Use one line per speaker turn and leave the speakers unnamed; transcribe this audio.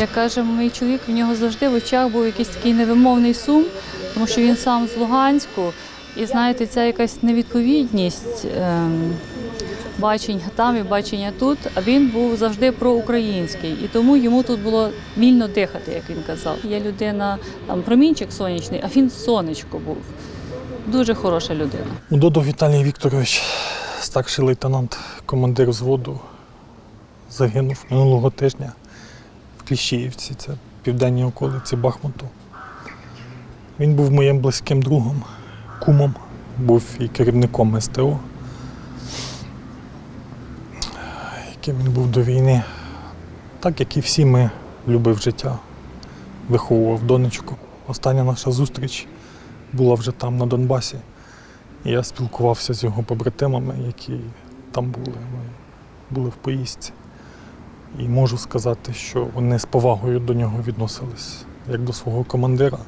Як каже мій чоловік, в нього завжди в очах був якийсь такий невимовний сум, тому що він сам з Луганську. І знаєте, ця якась невідповідність ем, бачень там і бачення тут. А він був завжди проукраїнський, і тому йому тут було вільно дихати, як він казав. Є людина, там промінчик сонячний, а він сонечко був. Дуже хороша людина.
Удодов Віталій Вікторович, старший лейтенант, командир взводу, загинув минулого тижня Кліщіївці, це південній околиці Бахмуту. Він був моїм близьким другом, кумом, був і керівником СТО, яким він був до війни. Так як і всі ми любив життя, виховував донечку. Остання наша зустріч була вже там, на Донбасі. І я спілкувався з його побратимами, які там були. Ми були в поїздці. І можу сказати, що вони з повагою до нього відносились як до свого командира.